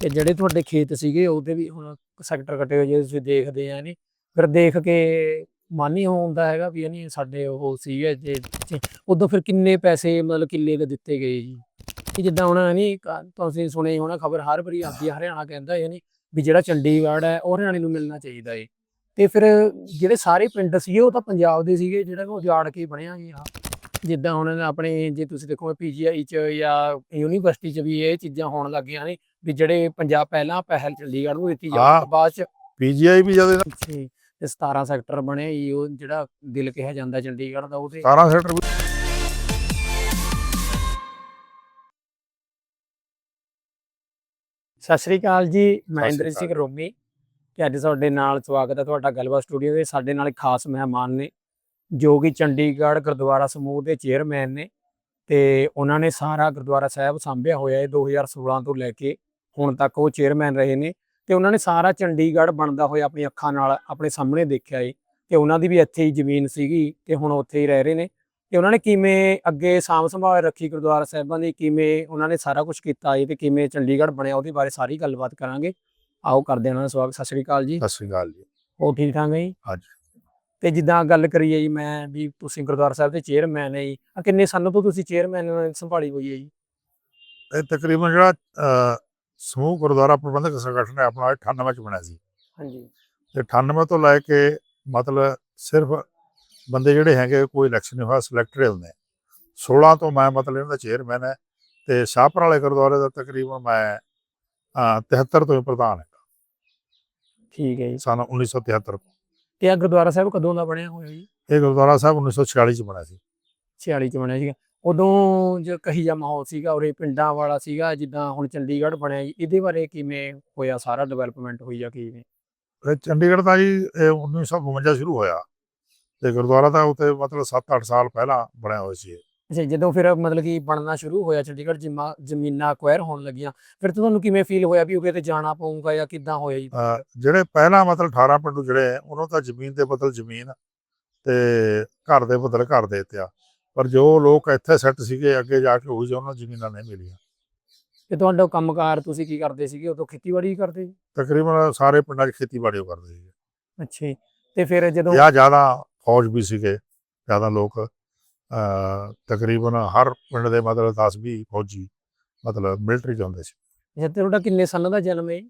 ਤੇ ਜਿਹੜੇ ਤੁਹਾਡੇ ਖੇਤ ਸੀਗੇ, ਉਹਦੇ ਵੀ ਹੁਣ ਸੈਕਟਰ ਕੱਟੇ ਹੋਏ ਜੇ, ਤੁਸੀਂ ਦੇਖਦੇ ਆ ਨਹੀਂ ਫਿਰ ਦੇਖ ਕੇ ਮਨ ਹੀ ਹੁੰਦਾ ਹੈਗਾ ਵੀ ਨਹੀਂ ਸਾਡੇ ਉਹ ਸੀਗੇ, ਜੇ ਉਦੋਂ ਫਿਰ ਕਿੰਨੇ ਪੈਸੇ ਮਤਲਬ ਕਿੱਲੇ ਦੇ ਦਿੱਤੇ ਗਏ ਜੀ। ਕਿ ਜਿੱਦਾਂ ਹੁਣ ਨਹੀਂ ਤੁਸੀਂ ਸੁਣੇ ਹੋਣਾ ਖਬਰ, ਹਰ ਵਾਰੀ ਆਉਂਦੀ ਆ, ਹਰਿਆਣਾ ਕਹਿੰਦਾ ਇਹ ਨਹੀਂ ਵੀ ਜਿਹੜਾ ਚੰਡੀਗੜ੍ਹ ਹੈ, ਉਹ ਹਰਿਆਣੇ ਨੂੰ ਮਿਲਣਾ ਚਾਹੀਦਾ ਏ। ਤੇ ਫਿਰ ਜਿਹੜੇ ਸਾਰੇ ਪਿੰਡ ਸੀਗੇ, ਉਹ ਤਾਂ ਪੰਜਾਬ ਦੇ ਸੀਗੇ, ਜਿਹੜਾ ਉਹ ਉਜਾੜ ਕੇ ਬਣਿਆ ਜੀ ਆ ਜਿੱਦਾਂ ਹੁਣ ਆਪਣੇ ਜੇ ਤੁਸੀਂ ਦੇਖੋ ਪੀਜੀਆਈ ਚ ਜਾਂ ਯੂਨੀਵਰਸਿਟੀ ਚ ਵੀ ਇਹ ਚੀਜ਼ਾਂ ਹੋਣ ਲੱਗੀਆਂ ਨੇ ਵੀ ਜਿਹੜੇ ਪੰਜਾਬ ਪਹਿਲਾਂ ਪਹਿਲ ਚੰਡੀਗੜ੍ਹ ਨੂੰ ਦਿੱਤੀ। ਜਾਂਦੀ ਬਾਅਦ ਚ ਪੀਜੀਆਈ ਵੀ ਜਦ ਤੇ 17 ਸੈਕਟਰ ਬਣੇ ਜੀ ਉਹ ਜਿਹੜਾ ਦਿਲ ਕਿਹਾ ਜਾਂਦਾ ਚੰਡੀਗੜ੍ਹ ਦਾ ਉਹਦੇ 17 ਸੈਕਟਰ ਸਤਿ ਸ੍ਰੀ ਅਕਾਲ ਜੀ ਮੈਂ ਸਤਿ ਸ੍ਰੀ ਇੰਦਰ ਸਿੰਘ। ਰੋਮੀ ਤੇ ਅੱਜ ਤੁਹਾਡੇ ਨਾਲ ਸਵਾਗਤ ਹੈ ਤੁਹਾਡਾ ਗੱਲਬਾਤ ਸਟੂਡੀਓ ਦੇ ਸਾਡੇ ਨਾਲ ਖਾਸ ਮਹਿਮਾਨ ਨੇ ਜੋ ਕਿ ਚੰਡੀਗੜ੍ਹ ਗੁਰਦੁਆਰਾ ਸਮੂਹ ਦੇ ਚੇਅਰਮੈਨ ਨੇ ਤੇ ਉਹਨਾਂ ਨੇ ਸਾਰਾ ਗੁਰਦੁਆਰਾ ਸਾਹਿਬ ਸੰਭਿਆ ਹੋਇਆ ਹੈ 2016 ਤੋਂ ਲੈ ਕੇ ਹੁਣ ਤੱਕ ਉਹ ਚੇਅਰਮੈਨ ਰਹੇ ਨੇ ਤੇ ਉਹਨਾਂ ਨੇ ਸਾਰਾ ਚੰਡੀਗੜ੍ਹ ਬਣਦਾ ਹੋਇਆ ਆਪਣੀ ਅੱਖਾਂ ਨਾਲ ਆਪਣੇ ਸਾਹਮਣੇ ਦੇਖਿਆ ਏ ਤੇ ਉਹਨਾਂ ਦੀ ਵੀ ਇੱਥੇ ਹੀ ਜ਼ਮੀਨ ਸੀਗੀ ਤੇ ਹੁਣ ਉੱਥੇ ਹੀ ਰਹਿ ਰਹੇ ਨੇ ਤੇ ਉਹਨਾਂ ਨੇ ਕਿਵੇਂ ਅੱਗੇ ਸਾਂਭ ਸੰਭਾਲ ਰੱਖੀ ਗੁਰਦੁਆਰਾ ਸਾਹਿਬਾਂ ਦੀ ਕਿਵੇਂ ਉਹਨਾਂ ਨੇ ਸਾਰਾ ਕੁਝ ਕੀਤਾ ਏ ਤੇ ਕਿਵੇਂ ਚੰਡੀਗੜ੍ਹ ਬਣਿਆ ਉਹਦੇ ਬਾਰੇ ਸਾਰੀ ਗੱਲਬਾਤ ਕਰਾਂਗੇ। ਆਓ ਕਰਦੇ ਹਾਂ ਉਹਨਾਂ ਦਾ ਸਵਾਗਤ। ਸਤਿ ਸ੍ਰੀ ਅਕਾਲ ਜੀ। ਸਤਿ ਸ੍ਰੀ ਅਕਾਲ ਜੀ। ਉਹ ਠੀਕ ਠਾਕ ਹੈ ਜੀ? ਹਾਂਜੀ। ਤੇ ਜਿੱਦਾਂ ਗੱਲ ਕਰੀਏ ਜੀ ਮੈਂ ਵੀ ਤੁਸੀਂ ਗੁਰਦੁਆਰਾ ਸਾਹਿਬ ਦੇ ਚੇਅਰਮੈਨ ਹੈ ਜੀ ਆਹ ਕਿੰਨੇ ਸਾਲਾਂ ਤੋਂ ਤੁਸੀਂ ਚੇਅਰਮੈਨ ਸੰਭਾਲੀ ਹੋਈ ਹੈ ਜੀ? ਇਹ ਤਕਰੀਬਨ ਜਿਹੜਾ ਅਹ, ਸਮੂਹ ਗੁਰਦੁਆਰਾ ਪ੍ਰਬੰਧਕ ਸੰਗਠਨ ਹੈ ਆਪਣਾ 98 ਚ ਬਣਿਆ ਸੀ। ਹਾਂਜੀ। ਤੇ 98 ਤੋਂ ਲੈ ਕੇ ਮਤਲਬ ਸਿਰਫ ਬੰਦੇ ਜਿਹੜੇ ਹੈਗੇ ਕੋਈ ਇਲੈਕਸ਼ਨ ਨਹੀਂ ਹੋਇਆ ਸਿਲੈਕਟਡ ਹੁੰਦੇ 16 ਤੋਂ ਮੈਂ ਮਤਲਬ ਇਹਨਾਂ ਦਾ ਚੇਅਰਮੈਨ ਹੈ ਤੇ ਸ਼ਾਹਪੁਰ ਵਾਲੇ ਗੁਰਦੁਆਰੇ ਦਾ ਤਕਰੀਬਨ ਮੈਂ ਅਹ, 73 ਤੋਂ ਹੀ ਪ੍ਰਧਾਨ ਹੈ ਠੀਕ ਹੈ ਜੀ। ਸਨ 1973 ਤੋਂ। ਤੇ ਆ ਗੁਰਦੁਆਰਾ ਸਾਹਿਬ ਕਦੋਂ ਦਾ ਬਣਿਆ ਹੋਇਆ ਜੀ? ਇਹ ਗੁਰਦੁਆਰਾ ਸਾਹਿਬ 1946 ਚ ਬਣਿਆ ਸੀ। 46 ਚ ਬਣਿਆ ਸੀਗਾ। ਉਦੋਂ ਜੋ ਕਹੀ ਜਾ ਮਾਹੌਲ ਸੀਗਾ ਉਰੇ ਪਿੰਡਾਂ ਵਾਲਾ ਸੀਗਾ ਜਿੱਦਾਂ ਹੁਣ ਚੰਡੀਗੜ੍ਹ ਬਣਿਆ ਜੀ ਇਹਦੇ ਬਾਰੇ ਕਿਵੇਂ ਹੋਇਆ ਸਾਰਾ ਡਿਵੈਲਪਮੈਂਟ ਹੋਈ ਜਾਂ ਕਿਵੇਂ? ਚੰਡੀਗੜ੍ਹ ਤਾਂ ਜੀ ਇਹ 1952 ਸ਼ੁਰੂ ਹੋਇਆ। ਤੇ ਗੁਰਦੁਆਰਾ ਤਾਂ ਉੱਥੇ ਮਤਲਬ 7-8 ਸਾਲ ਪਹਿਲਾਂ ਬਣਿਆ ਹੋਇਆ ਸੀ। ਅੱਛਾ ਜਦੋਂ ਫਿਰ ਮਤਲਬ ਕਿ ਬਣਨਾ ਸ਼ੁਰੂ ਹੋਇਆ ਚੰਡੀਗੜ੍ਹ ਜਿਮਾ ਜ਼ਮੀਨਾਂ ਅਕਵਾਇਰ ਹੋਣ ਲੱਗੀਆਂ ਫਿਰ ਤੁਹਾਨੂੰ ਕਿਵੇਂ ਫੀਲ ਹੋਇਆ ਵੀ ਉਹਦੇ ਤੇ ਜਾਣਾ ਪਊਗਾ ਜਾਂ ਕਿੱਦਾਂ ਹੋਇਆ ਜੀ? ਅਹ ਜਿਹੜੇ ਪਹਿਲਾਂ ਮਤਲਬ 18 ਪਿੰਡੂ ਜਿਹੜੇ ਉਹਨਾਂ ਤਾਂ ਜ਼ਮੀਨ ਦੇ ਬਦਲ ਜ਼ਮੀਨ ਤੇ ਘਰ ਦੇ ਬਦਲ ਘਰ ਦੇ ਦਿੱਤੇ ਆ। ਪਰ ਜੋ ਲੋਕ ਇੱਥੇ ਸੈੱਟ ਸੀਗੇ ਅੱਗੇ ਜਾ ਕੇ ਉਹੀ ਜਿਹੇ ਉਹਨਾਂ ਨੂੰ ਜ਼ਮੀਨਾਂ ਨਹੀਂ ਮਿਲੀਆਂ। ਤੇ ਤੁਹਾਡਾ ਕੰਮਕਾਰ ਤੁਸੀਂ ਕੀ ਕਰਦੇ ਸੀਗੇ? ਉਦੋਂ ਖੇਤੀਬਾੜੀ ਹੀ ਕਰਦੇ ਸੀ? ਤਕਰੀਬਨ ਸਾਰੇ ਪਿੰਡਾਂ 'ਚ ਖੇਤੀਬਾੜੀ ਉਹ ਕਰਦੇ ਸੀਗੇ। ਅੱਛਾ ਜੀ ਤੇ ਫਿਰ ਜਦੋਂ ਜਾਂ ਜ਼ਿਆਦਾ ਫੌਜ ਵੀ ਸੀਗੇ ਜ਼ਿਆਦਾ ਲੋਕ ਤਕਰੀਬਨ ਹਰ ਪਿੰਡ ਦੇ ਮਤਲਬ 10 20 ਫੌਜੀ ਮਤਲਬ ਮਿਲਟਰੀ ਚ ਹੁੰਦੇ ਸੀ। ਅੱਛਾ, ਤੇ ਤੁਹਾਡਾ ਕਿੰਨੇ ਸਾਲਾਂ ਦਾ ਜਨਮ ਹੈ?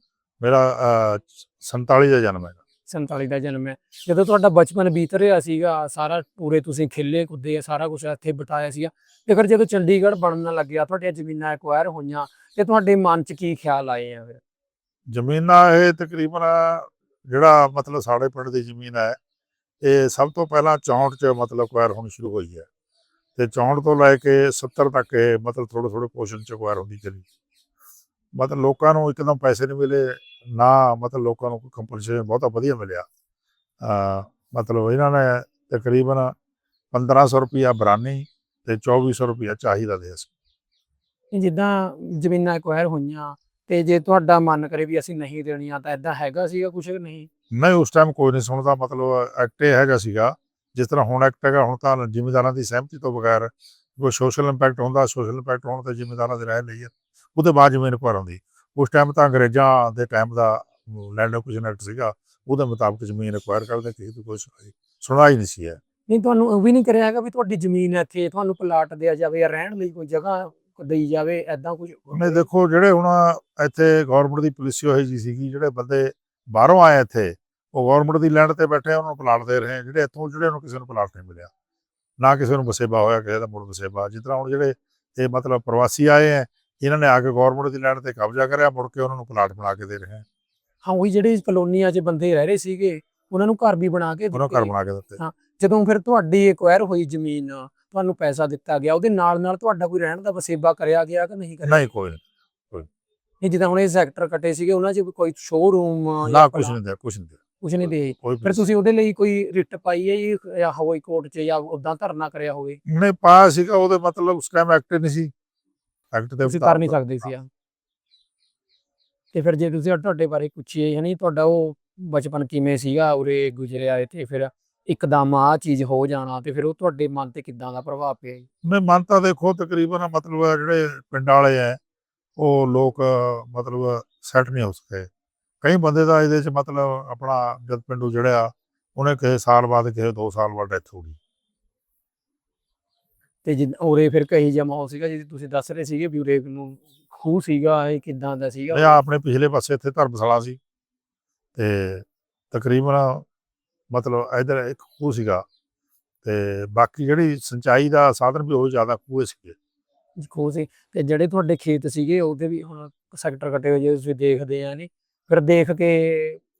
ਮੇਰਾ ਅਹ, 47 ਦਾ ਜਨਮ ਹੈ 47 ਦਾ ਜਨਮ ਹੈ। ਜਦੋਂ ਤੁਹਾਡਾ ਬਚਪਨ ਬੀਤ ਰਿਹਾ ਸੀਗਾ ਸਾਰਾ ਪੂਰੇ ਤੁਸੀਂ ਖੇਲੇ ਕੁੱਦੇ ਸਾਰਾ ਕੁਝ ਇੱਥੇ ਬਿਤਾਇਆ ਸੀਗਾ। ਤੇ ਫਿਰ ਜਦੋਂ ਚੰਡੀਗੜ੍ਹ ਬਣਨ ਲੱਗਿਆ ਤੁਹਾਡੀਆਂ ਜ਼ਮੀਨਾਂ ਐਕਵਾਇਰ ਹੋਈਆਂ ਤੇ ਤੁਹਾਡੇ ਮਨ 'ਚ ਕੀ ਖਿਆਲ ਆਏ ਆ ਫਿਰ? ਜ਼ਮੀਨਾਂ ਇਹ ਤਕਰੀਬਨ ਜਿਹੜਾ ਮਤਲਬ ਸਾਡੇ ਪਿੰਡ ਦੀ ਜ਼ਮੀਨ ਹੈ ਇਹ ਸਭ ਤੋਂ ਪਹਿਲਾਂ 64 ਚ ਮਤਲਬ ਅਕਵਾਇਰ ਹੋਣੀ ਸ਼ੁਰੂ ਹੋਈ ਹੈ। ਤੇ 64 ਤੋਂ ਲੈ ਕੇ 70 ਤੱਕ ਇਹ ਮਤਲਬ ਥੋੜੇ ਥੋੜੇ ਪੋਰਸ਼ਨ ਚ ਅਕਵਾਇਰ ਹੁੰਦੀ ਚਲੀ ਮਤਲਬ ਲੋਕਾਂ ਨੂੰ ਇੱਕਦਮ ਪੈਸੇ ਨਹੀਂ ਮਿਲੇ ਨਾ ਮਤਲਬ ਲੋਕਾਂ ਨੂੰ ਕੋਈ ਕੰਪਨਸੇਸ਼ਨ ਬਹੁਤਾ ਵਧੀਆ ਮਿਲਿਆ। ਮਤਲਬ ਇਹਨਾਂ ਨੇ ਤਕਰੀਬਨ 1500 ਰੁਪਿਆ ਬਰਾਨੀ ਤੇ 2400 ਰੁਪਿਆ ਚਾਹੀਦਾ ਦੇ ਸੀ ਇਹ ਜਿੱਦਾਂ ਜ਼ਮੀਨਾਂ ਐਕਵਾਇਰ ਹੋਈਆਂ ਤੇ ਜੇ ਤੁਹਾਡਾ ਮਨ ਕਰੇ ਵੀ ਅਸੀਂ ਨਹੀਂ ਦੇਣੀਆਂ ਤਾਂ ਐਦਾਂ ਹੈਗਾ ਸੀਗਾ ਕੁਛ ਕਿ ਨਹੀਂ? ਨਹੀਂ ਉਸ ਟਾਈਮ ਕੋਈ ਨਹੀਂ ਸੁਣਦਾ ਮਤਲਬ ਐਕਟ ਹੈਗਾ ਸੀਗਾ ਜਿਸ ਤਰ੍ਹਾਂ ਹੁਣ ਐਕਟ ਹੈਗਾ ਹੁਣ ਤਾਂ ਜ਼ਿਮੀਂਦਾਰਾਂ ਦੀ ਸਹਿਮਤੀ ਤੋਂ ਬਗੈਰ ਕੋਈ ਸੋਸ਼ਲ ਇੰਪੈਕਟ ਹੁੰਦਾ ਸੋਸ਼ਲ ਇੰਪੈਕਟ ਹੋਣ ਤੇ ਜ਼ਿਮੀਂਦਾਰਾਂ ਦੀ ਰਾਏ ਲਈ ਹੈ ਉਹਦੇ ਬਾਅਦ ਜ਼ਮੀਨ ਅਕਵਾਇਰ ਹੁੰਦੀ ਉਸ ਟਾਈਮ ਤਾਂ ਅੰਗਰੇਜ਼ਾਂ ਦੇ ਟਾਈਮ ਦਾ ਲੈਂਡ ਐਕੁਜੀਸ਼ਨ ਐਕਟ ਸੀਗਾ ਉਹਦੇ ਮੁਤਾਬਕ ਜ਼ਮੀਨ ਅਕਵਾਇਰ ਕਰਦੇ ਕਿਸੇ ਦੀ ਕੋਈ ਸੁਣਾਈ ਸੁਣਾਈ ਨਹੀਂ ਸੀ ਹੈ। ਨਹੀਂ ਤੁਹਾਨੂੰ ਉਹ ਵੀ ਨਹੀਂ ਕਰਿਆ ਹੈਗਾ ਵੀ ਤੁਹਾਡੀ ਜ਼ਮੀਨ ਹੈ ਇੱਥੇ ਤੁਹਾਨੂੰ ਪਲਾਟ ਦਿਆ ਜਾਵੇ ਜਾਂ ਰਹਿਣ ਲਈ ਕੋਈ ਜਗ੍ਹਾ ਦੇਈ ਜਾਵੇ ਐਦਾਂ ਕੁਝ ਉਹਨੇ ਦੇਖੋ ਜਿਹੜੇ ਹੁਣ ਇੱਥੇ ਗਵਰਨਮੈਂਟ ਦੀ ਪਾਲਿਸੀ ਹੋਈ ਜੀ ਸੀਗੀ ਜਿਹੜੇ ਬੰਦੇ ਬਾਹਰੋਂ ਆਏ ਇੱਥੇ ਉਹ ਗਵਰਨਮੈਂਟ ਦੀ ਲੈਂਡ ਤੇ ਬੈਠੇ ਉਹਨਾਂ ਨੂੰ ਪਲਾਟ ਦੇ ਰਹੇ। ਜਿਹੜੇ ਇੱਥੋਂ ਜਿਹੜੇ ਨੂੰ ਕਿਸੇ ਨੂੰ ਪਲਾਟ ਨਹੀਂ ਮਿਲਿਆ ਨਾ ਕਿਸੇ ਨੂੰ ਵਸੇਬਾ ਹੋਇਆ ਕਿਸੇ ਦਾ ਮੁੜ ਵਸੇਬਾ ਜਿਸ ਤਰ੍ਹਾਂ ਹੁਣ ਜਿਹੜੇ ਇਹ ਮਤਲਬ ਪ੍ਰਵਾਸੀ ਆਏ ਆ ਇਹਨਾਂ ਨੇ ਆ ਕੇ ਗਵਰਨਮੈਂਟ ਦੀ ਲੈਂਡ ਤੇ ਕਬਜ਼ਾ ਕਰਿਆ ਮੁੜ ਕੇ ਉਹਨਾਂ ਨੂੰ ਪਲਾਟ ਬਣਾ ਕੇ ਦੇ ਰਹੇ ਹਾਂ ਉਹੀ ਜਿਹੜੇ ਕਲੋਨੀਆਂ 'ਚ ਬੰਦੇ ਰਹਿ ਰਹੇ ਸੀਗੇ ਉਹਨਾਂ ਨੂੰ ਘਰ ਵੀ ਬਣਾ ਕੇ ਉਹਨਾਂ। ਘਰ ਬਣਾ ਕੇ ਦਿੱਤੇ ਹਾਂ। ਜਦੋਂ ਫਿਰ ਤੁਹਾਡੀ ਐਕਵਾਇਰ ਹੋਈ ਜ਼ਮੀਨ ਤੁਹਾਨੂੰ ਪੈਸਾ ਦਿੱਤਾ ਗਿਆ ਉਹਦੇ ਨਾਲ ਨਾਲ ਤੁਹਾਡਾ ਕੋਈ ਰਹਿਣ ਦਾ ਵਸੇਬਾ ਕਰਿਆ ਗਿਆ ਕਿ ਨਹੀਂ ਕਰਿਆ ਨਹੀਂ ਕੋਈ ਨਹੀਂ ਜਿੱਦਾਂ ਹੁਣ ਇਹ ਸੈਕਟਰ ਕੱਟੇ ਸੀਗੇ ਉਹਨਾਂ 'ਚ ਕੋਈ ਸ਼ੋਰੂਮ ਨਾ ਕੁਝ ਨਹੀਂ ਦਿਆ ਕੁਝ ਨਹੀਂ ਦਿਆ ਕੁਝ ਨਹੀਂ ਦੇ ਕੋਈ ਫਿਰ ਤੁਸੀਂ ਉਹਦੇ ਲਈ ਕੋਈ ਰਿਟ ਪਾਈ ਹੈ ਜੀ ਜਾਂ ਹਵਾਈ ਕੋਰਟ 'ਚ ਜਾਂ ਉਦਾਂ ਧਰਨਾ ਕਰਿਆ ਹੋਵੇ? ਨੇ ਪਾਇਆ ਸੀਗਾ ਉਹਦੇ ਮਤਲਬ ਉਸ ਟਾਈਮ ਐਕਟ ਨਹੀਂ ਸੀ। ਐਕਟ ਦੇ ਤੁਸੀਂ ਕਰ ਨਹੀਂ ਸਕਦੇ ਸੀ ਆ। ਤੇ ਫਿਰ ਜੇ ਤੁਸੀਂ ਤੁਹਾਡੇ ਬਾਰੇ ਪੁੱਛੀਏ ਯਾਨੀ ਤੁਹਾਡਾ ਉਹ ਬਚਪਨ ਕਿਵੇਂ ਸੀਗਾ ਉਰੇ ਗੁਜ਼ਰਿਆ ਤੇ ਫਿਰ ਇੱਕਦਮ ਆ ਚੀਜ਼ ਹੋ ਜਾਣਾ ਤੇ ਫਿਰ ਉਹ ਤੁਹਾਡੇ ਮਨ ਤੇ ਕਿੱਦਾਂ ਦਾ ਪ੍ਰਭਾਵ ਪਿਆ ਜੀ? ਨਹੀਂ ਮਨ ਤਾਂ ਦੇਖੋ ਤਕਰੀਬਨ ਮਤਲਬ ਜਿਹੜੇ ਪਿੰਡ ਵਾਲੇ ਐ ਉਹ ਲੋਕ ਮਤਲਬ ਸੈੱਟ ਨਹੀਂ ਹੋ ਸਕੇ। ਕਈ ਬੰਦੇ ਦਾ ਇਹਦੇ ਚ ਮਤਲਬ ਆਪਣਾ ਜਦ ਪਿੰਡੂ ਜਿਹੜਾ ਉਹਨੇ ਕਿਸੇ ਸਾਲ ਬਾਅਦ ਕਿਸੇ 2 ਸਾਲ ਬਾਅਦ ਡੈਥ ਹੋ ਗਈ। ਤੇ ਜਿੱਦ ਉਰੇ ਫਿਰ ਕਹੀ ਜਿਹਾ ਮਾਹੌਲ ਸੀਗਾ ਜਿਹਦੀ ਤੁਸੀਂ ਦੱਸ ਰਹੇ ਸੀਗੇ ਵੀ ਉਰੇ ਨੂੰ ਖੂਹ ਸੀਗਾ ਇਹ ਕਿਦਾਂ ਦਾ ਸੀਗਾ? ਇਹ ਆਪਣੇ ਪਿਛਲੇ ਪਾਸੇ ਇੱਥੇ ਧਰਮਸ਼ਾਲਾ ਸੀ। ਤੇ ਤਕਰੀਬਨ ਮਤਲਬ ਇਧਰ ਇੱਕ ਖੂਹ ਸੀਗਾ। ਤੇ ਬਾਕੀ ਜਿਹੜੀ ਸਿੰਚਾਈ ਦਾ ਸਾਧਨ ਵੀ ਉਹ ਜ਼ਿਆਦਾ ਖੂਹੇ ਸੀਗੇ। ਖੂਹ ਸੀ। ਤੇ ਜਿਹੜੇ ਤੁਹਾਡੇ ਖੇਤ ਸੀਗੇ ਉਹਦੇ ਵੀ ਹੁਣ ਸੈਕਟਰ ਕੱਟੇ ਹੋਏ ਜੇ ਤੁਸੀਂ ਦੇਖਦੇ ਆ ਨਹੀਂ? ਫਿਰ ਦੇਖ ਕੇ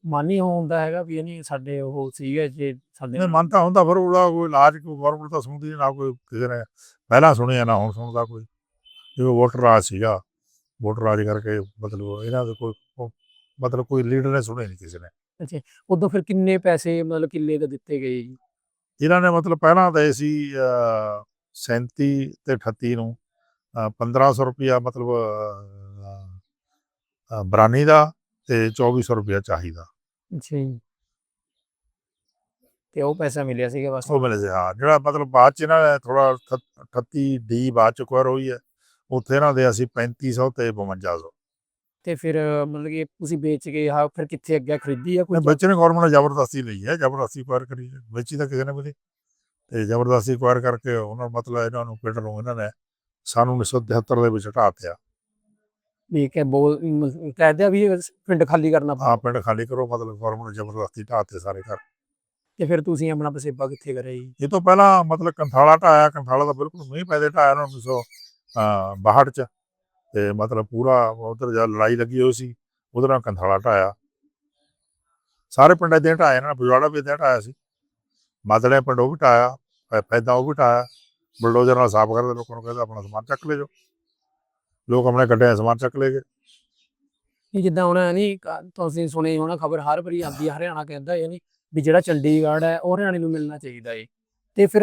ਮਨ ਹੀ ਹੁੰਦਾ ਹੈਗਾ ਵੀ ਨਹੀਂ ਸਾਡੇ ਉਹ ਸੀਗੇ ਜੇ ਸਾਡੇ ਇਹ ਮਨ ਤਾਂ ਹੁੰਦਾ ਪਰ ਉਹਦਾ ਕੋਈ ਇਲਾਜ ਕੋਈ ਗੌਰਮੈਂਟ ਤਾਂ ਸੁਣਦੀ ਨਾ ਕੋਈ ਕਿਸੇ ਨੇ ਪਹਿਲਾਂ ਸੁਣਿਆ ਨਾ ਹੁਣ ਸੁਣਦਾ ਕੋਈ। ਜਿਵੇਂ ਵੋਟਰ ਰਾਜ ਸੀਗਾ ਵੋਟਰ ਰਾਜ ਕਰਕੇ ਮਤਲਬ ਇਹਨਾਂ ਦੇ ਕੋਈ ਮਤਲਬ ਕੋਈ ਲੀਡਰ ਨੇ ਸੁਣੇ ਨਹੀਂ ਕਿਸੇ ਨੇ। ਉਦੋਂ ਫਿਰ ਕਿੰਨੇ ਪੈਸੇ ਮਤਲਬ ਕਿੱਲੇ ਦੇ ਦਿੱਤੇ ਗਏ ਜੀ? ਇਹਨਾਂ ਨੇ ਮਤਲਬ ਪਹਿਲਾਂ ਤਾਂ ਸੀ 37 ਤੇ 38 ਨੂੰ ਅਹ 1500 ਰੁਪਿਆ ਮਤਲਬ ਬਰਾਨੀ ਦਾ ਤੇ 2400 ਰੁਪਿਆ ਚਾਹੀਦਾ। ਜੀ। ਤੇ ਉਹ ਪੈਸਾ ਮਿਲਿਆ ਸੀਗਾ ਬਸ? ਉਹ ਮਿਲੇ ਸੀ ਹਾਂ। ਜਿਹੜਾ ਮਤਲਬ ਬਾਅਦ ਚ ਇਹਨਾਂ ਨੇ ਥੋੜਾ 38 ਡੀ ਬਾਅਦ ਚ ਕੁਆਰ ਹੋਈ ਹੈ ਉੱਥੇ ਇਹਨਾਂ ਦੇ ਅਸੀਂ 3500 ਤੇ 5200 ਤੇ ਫਿਰ ਮਤਲਬ ਕਿ ਤੁਸੀਂ ਵੇਚ ਕੇ ਆ ਫਿਰ ਕਿੱਥੇ ਅੱਗੇ ਖਰੀਦੀ ਆ ਕੋਈ ਬੱਚੇ ਨੇ ਗਵਰਨਮੈਂਟ ਨੇ ਜ਼ਬਰਦਸਤੀ ਲਈ ਹੈ ਜ਼ਬਰਦਸਤੀ ਕੁਆਰ ਕਰੀ ਹੈ। ਵੇਚੀ ਤਾਂ ਕਿਸੇ ਨੇ ਵੀ ਨਹੀਂ ਤੇ ਜ਼ਬਰਦਸਤੀ ਕੁਆਰ ਕਰਕੇ ਉਹਨਾਂ ਮਤਲਬ ਇਹਨਾਂ ਨੂੰ ਪਿੰਡ ਨੂੰ ਇਹਨਾਂ ਨੇ ਸਾਨੂੰ 1973 ਦੇ ਵਿੱਚ ਹਟਾ ਦਿੱਤਾ। ਵੀ ਕਿ ਬੋਲ ਮ- ਕਹਿ ਦਿਆ ਵੀ ਪਿੰਡ ਖਾਲੀ ਕਰਨਾ ਆ ਪਿੰਡ ਖਾਲੀ ਕਰੋ ਮਤਲਬ ਗਵਰਨਮੈਂਟ ਨੇ ਜ਼ਬਰਦਸਤੀ ਢਾਹ ਦਿੱਤੇ ਸਾਰੇ ਘਰ। ਤੇ ਫਿਰ ਤੁਸੀਂ ਆਪਣਾ ਵਸੇਬਾ ਕਿੱਥੇ ਕਰਿਆ ਜੀ? ਇਹ ਤੋਂ ਪਹਿਲਾਂ ਮਤਲਬ ਕੰਥਾਲਾ ਢਾਇਆ ਕੰਥਾਲਾ ਤਾਂ ਬਿਲਕੁਲ ਨਹੀਂ ਪੈਦੇ ਢਾਇਆ ਉਹਨਾਂ 1962 ਚ। ਤੇ ਮਤਲਬ ਪੂਰਾ ਉਧਰ ਜਦ ਲੜਾਈ ਲੱਗੀ ਹੋਈ ਸੀ ਉਧਰ ਨਾਲ ਕੰਥਾਲਾ ਢਾਇਆ। ਸਾਰੇ ਪਿੰਡਾਂ ਦੇ ਢਾਇਆ ਨੇ ਬਜਵਾੜਾ ਵੀ ਦੇ ਢਾਇਆ ਸੀ। ਮਾਦੜੇ ਪਿੰਡ ਉਹ ਵੀ ਢਾਇਆ ਫੈਦਾ ਉਹ ਵੀ ਢਾਇਆ। ਬਲਡੋਜ਼ਰ ਨਾਲ ਸਾਫ਼ ਕਰਦੇ ਲੋਕਾਂ ਨੂੰ ਕਹਿੰਦਾ ਆਪਣਾ ਸਮਾਨ ਚੱਕ ਲੈ ਜਾਓ। ਲੋਕ ਆਪਣੇ 'ਚ ਸਮਾਨ ਚੱਕ ਲੈ ਗਏ। ਇਹ ਜਿੱਦਾਂ ਹੁਣ ਨਹੀਂ ਤੁਸੀਂ ਸੁਣੇ ਹੋਣਾ ਖਬਰ ਹਰ ਵਾਰੀ ਆਉਂਦੀ ਹਰਿਆਣਾ ਕਹਿੰਦਾ ਇਹ ਨਹੀਂ ਵੀ ਜਿਹੜਾ ਚੰਡੀਗੜ੍ਹ ਹੈ ਉਹ ਹਰਿਆਣੇ ਨੂੰ ਮਿਲਣਾ ਚਾਹੀਦਾ ਏ। ਤੇ ਫਿਰ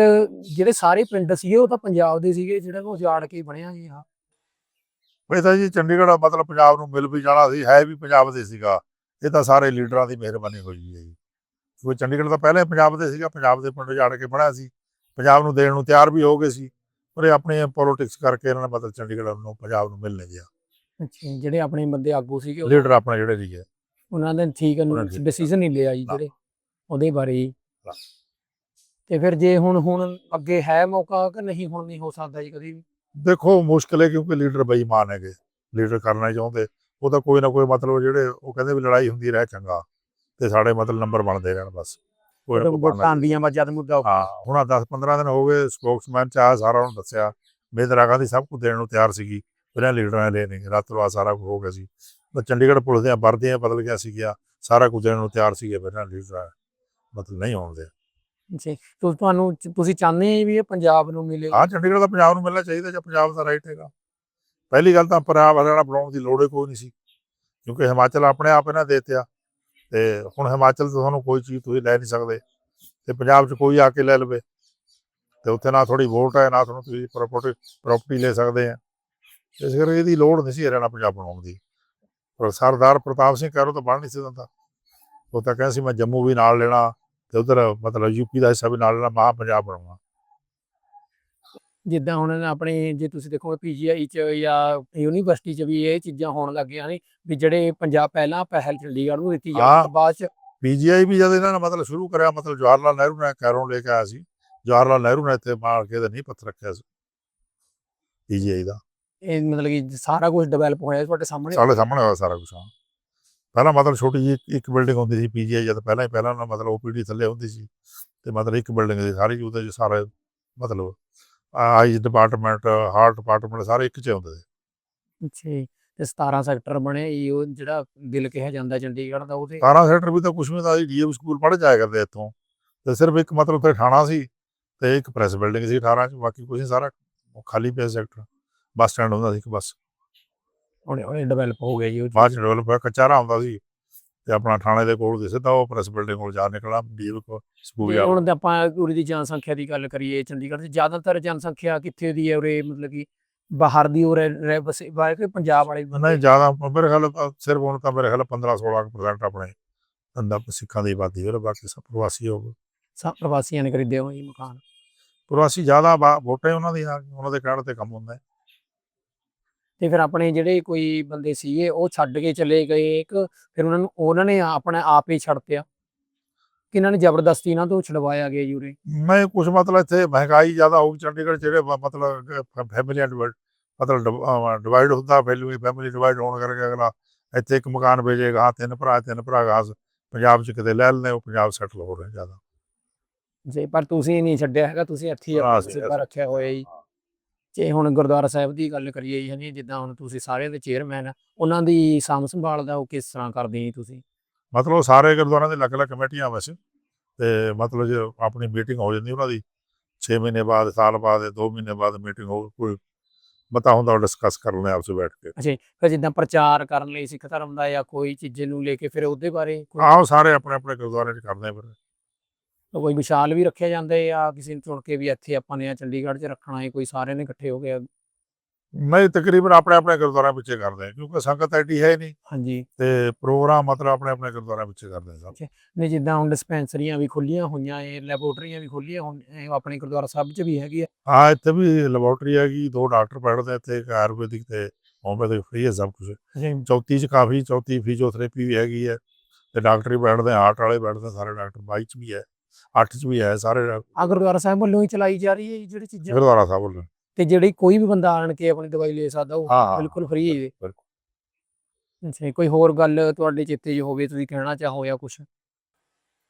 ਜਿਹੜੇ ਸਾਰੇ ਪਿੰਡ ਸੀਗੇ ਉਹ ਤਾਂ ਪੰਜਾਬ ਦੇ ਸੀਗੇ ਜਿਹੜਾ ਉਹ ਉਜਾੜ ਕੇ ਬਣਿਆ ਜੀ ਆ। ਇਹ ਤਾਂ ਜੀ ਚੰਡੀਗੜ੍ਹ ਮਤਲਬ ਪੰਜਾਬ ਨੂੰ ਮਿਲ ਵੀ ਜਾਣਾ ਸੀ ਹੈ ਵੀ ਪੰਜਾਬ ਦੇ ਸੀਗਾ। ਇਹ ਤਾਂ ਸਾਰੇ ਲੀਡਰਾਂ ਦੀ ਮਿਹਰਬਾਨੀ ਹੋਈ ਹੈ ਜੀ। ਕਿਉਂਕਿ ਚੰਡੀਗੜ੍ਹ ਤਾਂ ਪਹਿਲੇ ਪੰਜਾਬ ਦੇ ਸੀਗਾ ਪੰਜਾਬ ਦੇ ਪਿੰਡ ਜਾੜ ਕੇ ਬਣਿਆ ਸੀ। ਪੰਜਾਬ ਨੂੰ ਦੇਣ ਨੂੰ ਤਿਆਰ ਵੀ ਹੋ ਗਏ ਸੀ। ਪਰ ਇਹ ਆਪਣੀ ਪੋਲਿਟਿਕਸ ਕਰਕੇ ਇਹਨਾਂ ਨੇ ਮਤਲਬ ਚੰਡੀਗੜ੍ਹ ਨੂੰ ਪੰਜਾਬ ਨੂੰ ਮਿਲ ਨਹੀਂ ਦਿਆ ਅੱਛਾ ਜਿਹੜੇ ਆਪਣੇ ਬੰਦੇ ਆਗੂ ਸੀਗੇ ਉਹ- ਲੀਡਰ ਆਪਣੇ ਜਿਹੜੇ ਸੀਗੇ। ਉਹਨਾਂ ਨੇ ਠੀਕ ਉਹਨਾਂ ਨੇ ਡਿਸੀਜਨ ਨਹੀਂ ਲਿਆ ਜੀ ਨਾ। ਜਿਹੜੇ ਉਹਦੇ ਬਾਰੇ ਜੀ। ਨਾ। ਤੇ ਫਿਰ ਜੇ ਹੁਣ ਹੁਣ ਅੱਗੇ ਹੈ ਮੌਕਾ ਕਿ ਨਹੀਂ ਹੁਣ ਨਹੀਂ ਹੋ ਸਕਦਾ ਜੀ ਕਦੀ ਵੀ? ਦੇਖੋ ਮੁਸ਼ਕਲ ਹੈ ਕਿਉਂਕਿ ਲੀਡਰ ਬੇਈਮਾਨ ਹੈਗੇ। ਲੀਡਰ ਕਰਨਾ ਚਾਹੁੰਦੇ। ਉਹ ਤਾਂ ਕੋਈ ਨਾ ਕੋਈ ਮਤਲਬ ਜਿਹੜੇ ਉਹ ਕਹਿੰਦੇ ਵੀ ਲੜਾਈ ਹੁੰਦੀ ਰਹਿ ਚੰਗਾ। ਤੇ ਸਾਡੇ ਮਤਲਬ ਨੰਬਰ ਬਣਦੇ ਰਹਿਣ ਬਸ। ਵੋਟਾਂ ਆਂਦੀਆਂ ਵਾ ਜਦ ਮੁੱਦਾ ਹਾਂ ਹੁਣ 10 15 ਦਿਨ ਹੋ ਗਏ ਸਪੋਕਸਮੈਨ ਚ ਆ ਸਾਰਾ ਉਹਨੂੰ ਦੱਸਿਆ। ਮੇਦਰਾ ਗਾਂਧੀ ਸਭ ਕੁਝ ਦੇਣ ਨੂੰ ਤਿਆਰ ਸੀਗੀ। ਇਹਨਾਂ ਲੀਡਰਾਂ ਨੇ ਨਹੀਂ ਰਾਤੋਂ ਸਾਰਾ ਕੁਝ ਹੋ ਗਿਆ ਸੀ। ਪਰ ਚੰਡੀਗੜ੍ਹ ਪੁਲਿਸ ਦੀਆਂ ਵਰਦੀਆਂ ਬਦਲ ਗਿਆ ਸੀ ਗਿਆ ਸਾਰਾ ਕੁਝ ਦੇਣ ਨੂੰ ਤਿਆਰ ਸੀਗੇ ਇਹਨਾਂ ਲੀਡਰਾਂ। ਮਤਲਬ ਨਹੀਂ ਆਉਂਦੇ ਜੀ ਤੋ ਤੁਹਾਨੂੰ ਤੁਸੀਂ ਚਾਹੁੰਦੇ ਵੀ ਇਹ ਪੰਜਾਬ ਨੂੰ ਮਿਲੇ? ਹਾਂ ਚੰਡੀਗੜ੍ਹ ਦਾ ਪੰਜਾਬ ਨੂੰ ਮਿਲਣਾ ਚਾਹੀਦਾ ਜਾਂ ਪੰਜਾਬ ਦਾ ਰਾਈਟ ਹੈਗਾ। ਪਹਿਲੀ ਗੱਲ ਤਾਂ ਪੰਜਾਬ ਹਰਿਆਣਾ ਬਣਾਉਣ ਦੀ ਲੋੜ ਹੀ ਕੋਈ ਨਹੀਂ ਸੀ। ਕਿਉਂਕਿ ਹਿਮਾਚਲ ਆਪਣੇ ਆਪ ਇਹਨਾਂ ਦੇ ਦਿੱਤਾ ਤੇ ਹੁਣ ਹਿਮਾਚਲ ਤੋਂ ਤੁਹਾਨੂੰ ਕੋਈ ਚੀਜ਼ ਤੁਸੀਂ ਲੈ ਨਹੀਂ ਸਕਦੇ। ਤੇ ਪੰਜਾਬ 'ਚ ਕੋਈ ਆ ਕੇ ਲੈ ਲਵੇ। ਤੇ ਉੱਥੇ ਨਾ ਥੋੜੀ ਵੋਟ ਹੈ, ਨਾ ਤੁਹਾਨੂੰ ਤੁਸੀਂ ਪ੍ਰਾਪਰਟੀ ਪ੍ਰਾਪਰਟੀ ਲੈ ਸਕਦੇ ਆ। ਇਸ ਕਰਕੇ ਇਹਦੀ ਲੋੜ ਨਹੀਂ ਸੀ ਹਰਿਆਣਾ ਪੰਜਾਬ ਬਣਾਉਣ ਦੀ। ਪਰ ਸਰਦਾਰ ਪ੍ਰਤਾਪ ਸਿੰਘ ਕਹਿਰੋ ਤਾਂ ਬਣ ਨਹੀਂ ਸੀ ਦਿੰਦਾ। ਉਹ ਤਾਂ ਕਹਿੰਦਾ ਸੀ, ਮੈਂ ਜੰਮੂ ਵੀ ਨਾਲ ਲੈਣਾ ਤੇ ਉਧਰ ਮਤਲਬ ਯੂਪੀ ਦਾ ਹਿੱਸਾ ਵੀ ਨਾਲ ਲੈਣਾ ਮਹਾ ਪੰਜਾਬ ਬਣਾਉਣਾ। ਜਿੱਦਾਂ ਹੁਣ ਆਪਣੇ ਜੇ ਤੁਸੀਂ ਦੇਖੋਗੇ ਪੀਜੀਆਈ ਚ ਜਾਂ ਯੂਨੀਵਰਸਿਟੀ ਚ ਵੀ ਇਹ ਚੀਜ਼ਾਂ ਹੋਣ ਲੱਗੀਆਂ ਨੇ ਵੀ ਜਿਹੜੇ ਪੰਜਾਬ ਪਹਿਲਾਂ ਪਹਿਲ ਚੰਡੀਗੜ੍ਹ ਨੂੰ ਦਿੱਤੀ ਹਾਂ। ਜਾਂਦੀ ਬਾਅਦ ਚ ਪੀਜੀਆਈ ਵੀ ਜਦ ਇਹਨਾਂ ਨੇ ਮਤਲਬ ਸ਼ੁਰੂ ਕਰਿਆ ਮਤਲਬ ਜਵਾਹਰ ਲਾਲ ਨਹਿਰੂ ਨੇ ਕੈਰੋਂ ਲੈ ਕੇ ਆਇਆ ਸੀ ਜਵਾਹਰ ਲਾਲ ਨਹਿਰੂ ਨੇ ਇੱਥੇ ਮਾਰ ਕੇ ਤੇ ਨਹੀਂ ਪੱਥਰ ਰੱਖਿਆ ਸੀ ਪੀਜੀਆਈ ਦਾ। ਇਹ ਮਤਲਬ ਕਿ ਸਾਰਾ ਕੁਝ ਡਿਵੈਲਪ ਹੋਇਆ ਤੁਹਾਡੇ ਸਾਹਮਣੇ? ਸਾਡੇ ਸਾਹਮਣੇ ਹੋਇਆ ਸਾਰਾ ਕੁਝ ਪਹਿਲਾਂ ਮਤਲਬ ਛੋਟੀ ਜਿਹੀ ਇੱਕ ਬਿਲਡਿੰਗ ਹੁੰਦੀ ਸੀ ਪੀਜੀਆਈ ਜਦ ਪਹਿਲਾਂ ਹੀ ਪਹਿਲਾਂ ਮਤਲਬ ਓਪੀਡੀ ਥੱਲੇ ਹੁੰਦੀ ਸੀ ਤੇ ਮਤਲਬ ਇੱਕ ਬਿਲਡਿੰਗ ਸੀ ਸਾਰੀ ਉਹਦੇ ਸਾਰੇ ਮਤਲਬ ਆਈਜ਼ ਡਿਪਾਰਟਮੈਂਟ ਹਾਰਟ ਡਿਪਾਰਟਮੈਂਟ ਸਾਰੇ ਇੱਕ 'ਚ ਹੁੰਦੇ ਸੀ। ਅੱਛਾ ਜੀ ਤੇ 17 ਸੈਕਟਰ ਬਣੇ ਜੀ ਉਹ ਜਿਹੜਾ ਦਿਲ ਕਿਹਾ ਜਾਂਦਾ ਚੰਡੀਗੜ੍ਹ ਦਾ ਉਹਦੇ 17 ਸੈਕਟਰ ਵੀ ਤਾਂ ਕੁਛ ਵੀ ਤਾਂ ਡੀਏਵੀ ਸਕੂਲ ਪੜ੍ਹ ਜਾਇਆ ਕਰਦੇ ਇੱਥੋਂ। ਤੇ ਸਿਰਫ ਇੱਕ ਮਤਲਬ ਤੇ ਥਾਣਾ ਸੀ ਤੇ ਇੱਕ ਪ੍ਰੈਸ ਬਿਲਡਿੰਗ ਸੀ 18 ਚ ਬਾਕੀ ਨਹੀਂ ਸਾਰਾ ਖਾਲੀ ਪਿਆ ਸੈਕਟਰ ਬੱਸ ਸਟੈਂਡ ਹੁੰਦਾ ਸੀ ਇੱਕ ਬੱਸ। ਹੁਣੇ ਹੁਣੇ ਡਿਵੈਲਪ ਹੋ ਗਿਆ ਜੀ ਉਹ। ਬਾਅਦ ਡਿਵੈਲਪ ਹੋਇਆ ਕੱਚਾ ਹੁੰਦਾ ਸੀ। ਤੇ ਆਪਣਾ ਥਾਣੇ ਦੇ ਕੋਲ ਦੀ ਸਿੱਧਾ ਉਹ ਪ੍ਰੈਸ ਬਿਲਡਿੰਗ ਕੋਲ ਜਾ ਨਿਕਲਾ ਡੀਏਵੀ ਕੋ ਸਕੂਲ ਤੇ ਹੁਣ ਤਾਂ ਆਪਾਂ ਉਰੇ ਦੀ ਜਨਸੰਖਿਆ ਦੀ ਗੱਲ ਕਰੀਏ ਚੰਡੀਗੜ੍ਹ 'ਚ ਜ਼ਿਆਦਾਤਰ ਜਨਸੰਖਿਆ ਕਿੱਥੇ ਦੀ ਹੈ ਉਰੇ? ਮਤਲਬ ਕਿ ਬਾਹਰ ਦੀ ਉਰੇ ਰਹਿ ਬਸੇ ਬਾਹਰ ਕਿ ਪੰਜਾਬ ਵਾਲੇ ਨਹੀਂ ਜ਼ਿਆਦਾ ਮੇਰੇ ਖਿਆਲ ਤਾਂ ਸਿਰਫ ਹੁਣ ਤਾਂ ਮੇਰੇ ਖਿਆਲ 15 16% ਆਪਣੇ ਅੰਦਾ ਸਿੱਖਾਂ ਦੀ ਆਬਾਦੀ ਹੋਰ ਬਾਕੀ ਸਭ ਪ੍ਰਵਾਸੀ ਹੋ ਗਏ। ਸਭ ਪ੍ਰਵਾਸੀਆਂ ਨੇ ਖਰੀਦੇ ਹੋਏ ਮਕਾਨ। ਪ੍ਰਵਾਸੀ ਜ਼ਿਆਦਾ ਵੋਟਾਂ ਉਹਨਾਂ ਦੀਆਂ ਉਹਨਾਂ ਦੇ ਕਹਿਣ ਤੇ ਕੰਮ ਹੁੰਦਾ। ਹੈ ਤੇ ਫਿਰ ਆਪਣੇ ਜਿਹੜੇ ਕੋਈ ਬੰਦੇ ਸੀਗੇ ਉਹ ਛੱਡ ਕੇ ਚਲੇ ਗਏ ਇੱਕ ਫਿਰ ਉਹਨਾਂ ਨੂੰ ਉਹਨਾਂ ਨੇ ਆਪਣਾ ਆਪ ਹੀ ਛੱਡਤਿਆ ਕਿ ਇਹਨਾਂ ਨੇ ਜ਼ਬਰਦਸਤੀ ਇਹਨਾਂ ਤੋਂ ਛਡਵਾਇਆ ਗਿਆ ਯੂਰੇ ਨਹੀਂ ਕੁਝ ਮਤਲਬ ਇੱਥੇ ਮਹਿੰਗਾਈ ਜ਼ਿਆਦਾ ਹੋ ਗਈ ਚੰਡੀਗੜ੍ਹ ਜਿਹੜੇ ਮ- ਮਤਲਬ ਫੈਮਿਲੀਆਂ ਡਿਵਾਈਡ ਮਤਲਬ ਡਿਵਾਈਡ ਹੁੰਦਾ ਫੈਮਿਲੀ ਫੈਮਿਲੀ ਡਿਵਾਈਡ ਹੋਣ ਕਰਕੇ ਅਗਲਾ ਇੱਥੇ ਇੱਕ ਮਕਾਨ ਵੇਚੇਗਾ ਤਿੰਨ ਭਰਾ ਤਿੰਨ ਭਰਾ ਗਾਸ ਪੰਜਾਬ 'ਚ ਕਿਤੇ ਲੈ ਲੈਂਦੇ ਉਹ ਪੰਜਾਬ ਸੈਟਲ ਹੋ ਰਹੇ ਜ਼ਿਆਦਾ। ਜੇ ਪਰ ਤੁਸੀਂ ਨਹੀਂ ਛੱਡਿਆ ਹੈਗਾ ਤੁਸੀਂ ਇੱਥੇ ਹੀ ਰੱਖਿਆ ਹੋਇਆ ਜੀ। ਜੇ ਹੁਣ ਗੁਰਦੁਆਰਾ ਸਾਹਿਬ ਦੀ ਗੱਲ ਕਰੀਏ ਜੀ ਹਨੀ ਜਿੱਦਾਂ ਹੁਣ ਤੁਸੀਂ ਸਾਰਿਆਂ ਦੇ ਚੇਅਰਮੈਨ ਉਹਨਾਂ ਦੀ ਸਾਂਭ ਸੰਭਾਲ ਦਾ ਉਹ ਕਿਸ ਤਰ੍ਹਾਂ ਕਰਦੇ ਜੀ ਤੁਸੀਂ? ਮਤਲਬ ਸਾਰੇ ਗੁਰਦੁਆਰਿਆਂ ਦੇ ਅਲੱਗ-ਅਲੱਗ ਕਮੇਟੀਆਂ ਵੈਸੇ ਤੇ ਮਤਲਬ ਜੇ ਆਪਣੀ ਮੀਟਿੰਗ ਹੋ ਜਾਂਦੀ ਉਹਨਾਂ ਦੀ 6 ਮਹੀਨੇ ਬਾਅਦ ਸਾਲ ਬਾਅਦ 2 ਮਹੀਨੇ ਬਾਅਦ ਮੀਟਿੰਗ ਹੋ ਕੋਈ ਪਤਾ ਹੁੰਦਾ ਉਹ ਡਿਸਕਸ ਕਰ ਲੈਂਦੇ ਆਪਸ ਬੈਠ ਕੇ। ਫਿਰ ਜਿੱਦਾਂ ਪ੍ਰਚਾਰ ਕਰਨ ਲਈ ਸਿੱਖ ਧਰਮ ਦਾ ਜਾਂ ਕੋਈ ਚੀਜ਼ੇ ਨੂੰ ਲੈ ਕੇ ਫਿਰ ਉਹਦੇ ਬਾਰੇ ਆਹੋ ਸਾਰੇ ਆਪਣੇ ਆਪਣੇ ਗੁਰਦੁਆਰਿਆਂ 'ਚ ਕਰਦੇ ਆ ਫਿਰ। ਕੋਈ ਵਿਸ਼ਾਲ ਵੀ ਰੱਖਿਆ ਜਾਂਦਾ ਜਾਂ ਕਿਸੇ ਨੂੰ ਚੁਣ ਕੇ ਵੀ ਇੱਥੇ ਆਪਾਂ ਨੇ ਆਹ ਚੰਡੀਗੜ੍ਹ 'ਚ ਰੱਖਣਾ ਹੈ ਕੋਈ ਸਾਰਿਆਂ ਨੇ ਇਕੱਠੇ ਹੋ ਕੇ ਨਹੀਂ ਤਕਰੀਬਨ ਆਪਣੇ ਆਪਣੇ ਗੁਰਦੁਆਰਿਆਂ ਵਿੱਚ ਹੀ ਕਰਦੇ ਆ ਕਿਉਂਕਿ ਸੰਗਤ ਐਡੀ ਹੈ ਨਹੀਂ। ਹਾਂਜੀ। ਤੇ ਪ੍ਰੋਗਰਾਮ ਮਤਲਬ ਆਪਣੇ ਆਪਣੇ ਗੁਰਦੁਆਰਿਆਂ ਵਿੱਚ ਹੀ ਕਰਦੇ ਆ ਸਭ। ਨੇ ਜਿੱਦਾਂ ਹੁਣ ਡਿਸਪੈਂਸਰੀਆਂ ਵੀ ਖੁੱਲੀਆਂ ਹੋਈਆਂ ਏ ਲੈਬੋਰਟਰੀਆਂ ਵੀ ਖੁੱਲੀਆਂ ਏ, ਆਪਣੇ ਗੁਰਦੁਆਰਾ ਸਾਹਿਬ 'ਚ ਵੀ ਹੈਗੀ ਆ। ਹਾਂ ਇੱਥੇ ਵੀ ਲੈਬੋਰਟਰੀ ਹੈਗੀ ਦੋ ਡਾਕਟਰ ਪੜ੍ਹਦੇ ਆ ਇੱਥੇ ਇੱਕ ਆਯੁਰਵੈਦਿਕ ਤੇ ਹੋਮਿਓਪੈਥਿਕ ਫ੍ਰੀ ਹੈ ਸਭ ਕੁਝ ਚੌਥੀ 'ਚ ਕਾਫੀ ਚੌਥੀ ਫਿਜ਼ੀਓਥੈਰੇਪੀ ਵੀ ਹੈਗੀ ਹੈ ਤੇ ਡਾਕਟਰੀ ਬੈਠਦੇ ਹਾਰਟ ਵਾਲੇ ਬੈਠਦੇ ਸਾਰੇ ਡਾਕਟਰ 22 ਚ ਵੀ ਹੈ। 8 ਚ ਵੀ ਹੈ ਸਾਰੇ ਆ ਗੁਰਦੁਆਰਾ ਸਾਹਿਬ ਵੱਲੋਂ ਹੀ ਚਲਾਈ ਜਾ ਰਹੀ ਹੈ ਜੀ ਜਿਹੜੀ ਚੀਜ਼ਾਂ। ਗੁਰਦੁਆਰਾ ਸਾਹਿਬ ਵੱਲੋਂ। ਤੇ ਜਿਹੜੀ ਕੋਈ ਵੀ ਬੰਦਾ ਆਣ ਕੇ ਆਪਣੀ ਦਵਾਈ ਲੈ ਸਕਦਾ ਉਹ ਹਾਂ, ਹਾਂ, ਬਿਲਕੁਲ ਫ੍ਰੀ ਹੈ ਬਿਲਕੁਲ। ਅੱਛਾ ਜੀ, ਕੋਈ ਹੋਰ ਗੱਲ ਤੁਹਾਡੇ ਚਿੱਤੇ 'ਚ ਹੋਵੇ ਤੁਸੀਂ ਕਹਿਣਾ ਚਾਹੋ ਜਾਂ ਕੁਝ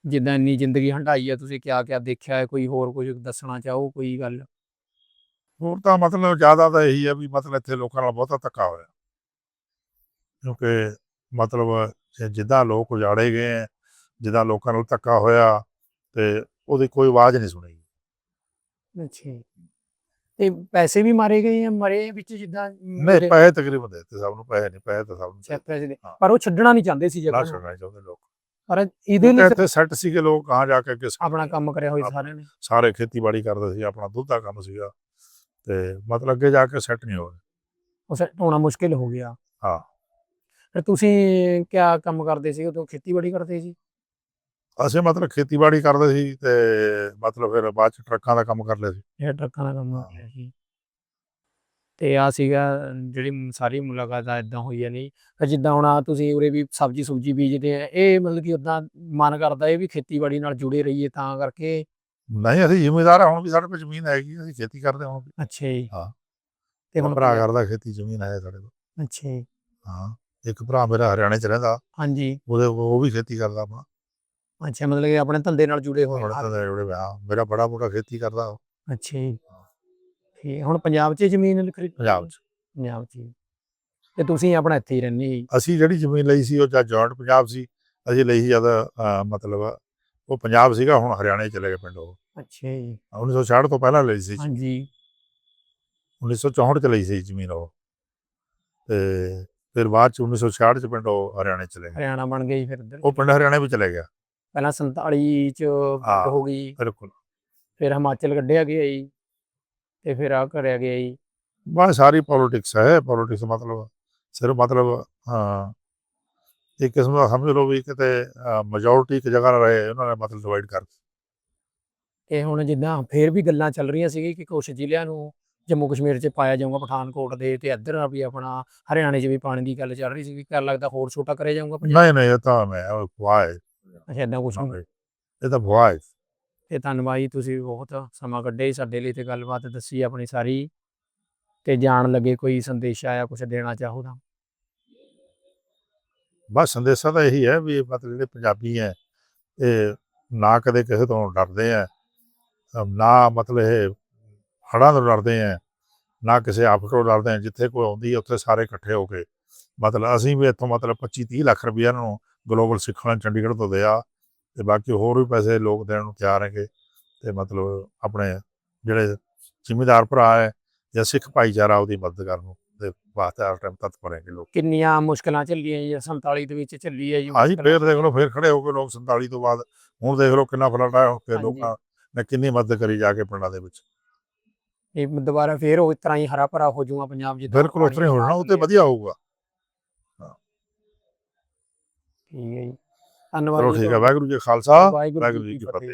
ਜਿੱਦਾਂ ਇੰਨੀ ਜ਼ਿੰਦਗੀ ਹੰਢਾਈ ਹੈ ਤੁਸੀਂ ਕਿਆ ਕਿਆ ਦੇਖਿਆ ਹੈ? ਕੋਈ ਹੋਰ ਕੁਝ ਦੱਸਣਾ ਚਾਹੋ ਕੋਈ ਗੱਲ? ਹੋਰ ਤਾਂ ਮਤਲਬ ਜ਼ਿਆਦਾ ਤਾਂ ਇਹੀ ਹੈ ਵੀ ਮਤਲਬ ਇੱਥੇ ਲੋਕਾਂ ਨਾਲ ਬਹੁਤਾ ਧੱਕਾ ਹੋਇਆ। ਕਿਉਂਕਿ ਮਤਲਬ ਜੇ ਜਿੱਦਾਂ ਲੋਕ ਉਜਾੜੇ ਗਏ ਹੈ ਜਿੱਦਾਂ ਲੋਕਾਂ ਨਾਲ ਧੱਕਾ ਹੋਇਆ ਤੇ ਉਹਦੀ ਕੋਈ ਆਵਾਜ਼ ਨਹੀਂ ਸੁਣੀ ਅੱਛਾ ਜੀ। ਤੇ ਪੈਸੇ ਵੀ ਮਾਰੇ ਗਏ ਆ ਮਰੇ ਵਿੱਚ ਜਿੱਦਾਂ ਨਹੀਂ ਪੈਸੇ ਤਕਰੀਬਨ ਦੇ ਦਿੱਤੇ ਸਭ ਨੂੰ ਪੈਸੇ ਨਹੀਂ ਪੈਸੇ ਤਾਂ ਸਭ ਨੂੰ ਅੱਛਾ, ਪੈਸੇ ਦੇ। ਹਾਂ। ਪਰ ਉਹ ਛੱਡਣਾ ਨਹੀਂ ਚਾਹੁੰਦੇ ਸੀ ਨਾ ਜਗ੍ਹਾ ਨੂੰ। ਛੱਡਣਾ ਚਾਹੁੰਦੇ ਲੋਕ। ਪਰ ਇਹਦੇ ਲਈ ਫਿਰ ਇੱਥੇ ਸੈੱਟ ਸੀਗੇ ਲੋਕ ਕਹਾਂ ਜਾ ਕੇ ਅੱਗੇ ਆਪਣਾ ਕੰਮ ਕਰਿਆ ਹੋਇਆ ਸਾਰਿਆਂ ਨੇ। ਸਾਰੇ ਖੇਤੀਬਾੜੀ ਕਰਦੇ ਸੀ ਆਪਣਾ ਦੁੱਧ ਦਾ ਕੰਮ ਸੀਗਾ। ਤੇ ਮਤਲਬ ਅੱਗੇ ਜਾ ਕੇ ਸੈੱਟ ਨਹੀਂ ਹੋਏ। ਉਹ ਸੈੱਟ ਹੋਣਾ ਮੁਸ਼ਕਿਲ ਹੋ ਗਿਆ। ਹਾਂ। ਫਿਰ ਤੁਸੀਂ ਕਿਆ ਕੰਮ ਕਰਦੇ ਸੀ? ਉਦੋਂ ਖੇਤੀਬਾੜੀ ਕਰਦੇ ਸੀ? ਅਸੀਂ ਮਤਲਬ ਖੇਤੀਬਾੜੀ ਕਰਦੇ ਸੀ ਤੇ ਮਤਲਬ ਫਿਰ ਬਾਅਦ ਚ ਟਰੱਕਾਂ ਦਾ ਕੰਮ ਕਰ ਲਿਆ ਸੀ। ਇਹ ਟਰੱਕਾਂ ਦਾ ਕੰਮ ਹਾਂ। ਕਰਿਆ ਸੀ। ਤੇ ਆ ਸੀਗਾ ਜਿਹੜੀ ਸਾਰੀ ਮੁਲਾਕਾਤ ਆ ਇਦਾਂ ਹੋਈ ਹੈ ਨਹੀਂ। ਜਿੱਦਾਂ ਹੁਣ ਆ ਤੁਸੀਂ ਉਰੇ ਵੀ ਸਬਜ਼ੀ ਸੁਬਜੀ ਬੀਜਦੇ ਆ ਇਹ ਮਤਲਬ ਕਿ ਉਦਾਂ ਮਨ ਕਰਦਾ ਇਹ ਵੀ ਖੇਤੀਬਾੜੀ ਨਾਲ ਜੁੜੇ ਰਹੀਏ ਤਾਂ ਕਰਕੇ? ਨਹੀਂ ਅਸੀਂ ਜ਼ਿਮੀਦਾਰ ਹਾਂ ਹੁਣ ਵੀ ਸਾਡੇ ਕੋਲ ਜ਼ਮੀਨ ਹੈਗੀ ਅਸੀਂ ਖੇਤੀ ਕਰਦੇ ਹਾਂ ਅੱਛਾ ਜੀ। ਹਾਂ। ਤੇ ਹੁਣ ਭਰਾ ਕਰਦਾ ਖੇਤੀ ਜ਼ਮੀਨ ਹੈ ਸਾਡੇ ਕੋਲ। ਅੱਛਾ ਜੀ। ਹਾਂ। ਇੱਕ ਭਰਾ ਮੇਰਾ ਹਰਿਆਣੇ ਚ ਰਹਿੰਦਾ। ਹਾਂਜੀ। ਉਹਦੇ ਉਹ ਵੀ ਖੇਤੀ ਕਰਦਾ ਆਪਣਾ। ਅੱਛਾ ਮਤਲਬ ਕਿ ਆਪਣੇ ਧੰਦੇ ਨਾਲ ਜੁੜੇ ਹੋਏ ਹੁਣ ਆ। ਤਾਂ ਜੁੜੇ ਹੋਏ ਹਾਂ ਮੇਰਾ ਬੜਾ ਮੋਟਾ ਖੇਤੀ ਕਰਦਾ ਉਹ। ਅੱਛਾ ਜੀ। ਠੀਕ ਹੁਣ ਪੰਜਾਬ 'ਚ ਜ਼ਮੀਨ ਖਰੀਦ ਪੰਜਾਬ ਚ। ਪੰਜਾਬ 'ਚ ਹੀ। ਤੇ ਤੁਸੀਂ ਆਪਣਾ ਇੱਥੇ ਹੀ ਰਹਿੰਦੇ ਜੀ? ਅਸੀਂ ਜਿਹੜੀ ਜ਼ਮੀਨ ਲਈ ਸੀ ਉਹ ਜਦ ਜੁਆਇੰਟ ਪੰਜਾਬ ਸੀ ਅਸੀਂ ਲਈ ਸੀ ਜਦ ਅਹ, ਮਤਲਬ ਉਹ ਪੰਜਾਬ ਸੀਗਾ ਹੁਣ ਹਰਿਆਣੇ ਚਲੇ ਗਏ ਪਿੰਡ ਉਹ। ਅੱਛਾ ਜੀ। 1966 ਤੋਂ ਪਹਿਲਾਂ ਲਈ ਸੀ ਹਾਂਜੀ। 1964 ਚ ਲਈ ਸੀ ਜ਼ਮੀਨ ਉਹ। ਤੇ ਫਿਰ ਬਾਅਦ ਚ 1966 ਚ ਪਿੰਡ ਉਹ ਹਰਿਆਣੇ ਚਲੇ ਗਏ। ਹਰਿਆਣਾ ਬਣ ਗਈ ਫਿਰ ਇੱਧਰ। ਉਹ ਪਿੰਡ ਹਰਿਆਣੇ ਵੀ ਚਲੇ ਗਿਆ। ਪਹਿਲਾਂ 47 ਚ ਹਾਂ। ਹੋ ਗਈ। ਬਿਲਕੁਲ। ਫਿਰ ਹਿਮਾਚਲ ਕੱਢਿਆ ਗਿਆ ਜੀ ਤੇ ਫਿਰ ਆ ਕਰਿਆ ਗਿਆ ਜੀ। ਬਸ ਸਾਰੀ ਪੋਲਿਟਿਕਸ ਹੈ ਪੋਲਿਟਿਕਸ ਮਤਲਬ ਸਿਰਫ ਮਤਲਬ ਹਾਂ। ਇੱਕ ਕਿਸਮ ਦਾ ਸਮਝ ਲਓ ਵੀ ਕਿਤੇ ਮੈਜੋਰਟੀ ਇੱਕ ਜਗ੍ਹਾ ਨਾ ਰਹੇ ਉਹਨਾਂ ਨੇ ਮਤਲਬ ਡਿਵਾਈਡ ਕਰ ਤੇ ਹੁਣ ਜਿੱਦਾਂ ਫਿਰ ਵੀ ਗੱਲਾਂ ਚੱਲ ਰਹੀਆਂ ਸੀ ਕਿ ਕੁਛ ਜ਼ਿਲ੍ਹਿਆਂ ਨੂੰ ਜੰਮੂ ਕਸ਼ਮੀਰ 'ਚ ਪਾਇਆ ਜਾਊਗਾ ਪਠਾਨਕੋਟ ਦੇ ਤੇ ਇੱਧਰ ਵੀ ਆਪਣਾ ਹਰਿਆਣੇ 'ਚ ਵੀ ਪਾਣੀ ਦੀ ਗੱਲ ਚੱਲ ਰਹੀ ਸੀ ਕਿ ਕਰ ਲੱਗਦਾ ਹੋਰ ਛੋਟਾ ਕਰਿਆ ਜਾਊਗਾ ਪੰਜਾਬ ਨਹੀਂ ਨਹੀਂ ਇਹ ਤਾਂ ਮੈਂ ਉਹ ਹੈ। ਅੱਛਾ ਇਦਾਂ ਕੁਛ ਨਹੀਂ ਇਹ ਤਾਂ ਭੁਆ ਹੈ ਤੇ ਧੰਨਵਾਦ ਜੀ ਤੁਸੀਂ ਬਹੁਤ ਸਮਾਂ ਕੱਢਿਆ ਜੀ ਸਾਡੇ ਲਈ ਤੇ ਗੱਲਬਾਤ ਦੱਸੀ ਆਪਣੀ ਸਾਰੀ। ਤੇ ਜਾਣ ਲੱਗੇ ਕੋਈ ਸੰਦੇਸ਼ ਆਇਆ ਕੁਝ ਦੇਣਾ ਚਾਹੋ ਤਾਂ। ਬਸ ਸੰਦੇਸ਼ਾ ਤਾਂ ਇਹੀ ਹੈ ਵੀ ਮਤਲਬ ਜਿਹੜੇ ਪੰਜਾਬੀ ਹੈ ਇਹ ਨਾ ਕਦੇ ਕਿਸੇ ਤੋਂ ਡਰਦੇ ਆ ਨਾ ਮਤਲਬ ਇਹ ਹੜ੍ਹਾਂ ਤੋਂ ਡਰਦੇ ਆ ਨਾ ਕਿਸੇ ਆਫਤ ਤੋਂ ਡਰਦੇ ਆ ਜਿੱਥੇ ਕੋਈ ਆਉਂਦੀ ਹੈ ਉੱਥੇ ਸਾਰੇ ਇਕੱਠੇ ਹੋ ਕੇ। ਮਤਲਬ ਅਸੀਂ ਵੀ ਇੱਥੋਂ ਮਤਲਬ 25 30 ਲੱਖ ਇਹਨਾਂ ਨੂੰ ਗਲੋਬਲ ਸਿੱਖਣ ਚੰਡੀਗੜ੍ਹ ਤੋਂ ਦਿਆ ਤੇ ਬਾਕੀ ਹੋਰ ਵੀ ਪੈਸੇ ਲੋਕ ਦੇਣ ਨੂੰ ਤਿਆਰ ਹੈਗੇ ਤੇ ਮਤਲਬ ਆਪਣੇ ਜਿਹੜੇ ਜ਼ਿਮੀਦਾਰ ਭਰਾ ਹੈ ਜਾਂ ਸਿੱਖ ਭਾਈਚਾਰਾ ਉਹਦੀ ਮਦਦ ਕਰਨ ਨੂੰ ਦੇ ਵਾਸਤੇ ਹਰ ਟਾਈਮ ਤਤਪਰ ਹੈਗੇ ਲੋਕ ਕਿੰਨੀਆਂ ਮੁਸ਼ਕਲਾਂ ਝੱਲੀਆਂ ਜੀ 47 ਦੇ ਵਿੱਚ ਝੱਲੀ ਹੈ ਜੀ ਹਾਂਜੀ। ਫੇਰ ਦੇਖ ਲਓ ਫੇਰ ਖੜੇ ਹੋ ਕੇ ਲੋਕ 47 ਤੋਂ ਬਾਅਦ ਹੁਣ ਦੇਖ ਲਓ ਕਿੰਨਾ ਫਲਟ ਆਇਆ ਹਾਂਜੀ। ਲੋਕਾਂ ਨੇ ਕਿੰਨੀ ਮਦਦ ਕਰੀ ਜਾ ਕੇ ਪਿੰਡਾਂ ਦੇ ਵਿੱਚ ਇਹ ਦੁਬਾਰਾ ਫੇਰ ਉਹ ਇਸ ਤਰ੍ਹਾਂ ਹੀ ਹਰਾ ਭਰਾ ਹੋ ਜਾਊਗਾ ਪੰਜਾਬ ਜਿੱਦਾਂ ਬਿਲਕੁਲ ਉਸ ਤਰ੍ਹਾਂ ਹੀ ਹੋ ਜਾਣਾ ਉਹ ਤੇ ਵਧੀਆ ਹੋਊਗਾ ਠੀਕ ਹੈ ਜੀ। ਧੰਨਵਾਦ ਚਲੋ ਜੀ ਠੀਕ ਹੈ। ਵਾਹਿਗੁਰੂ ਜੀ ਕਾ ਖਾਲਸਾ ਵਾਹਿਗੁਰੂ ਵਾਹਿਗੁਰੂ ਜੀ ਕੀ ਫਤਿਹ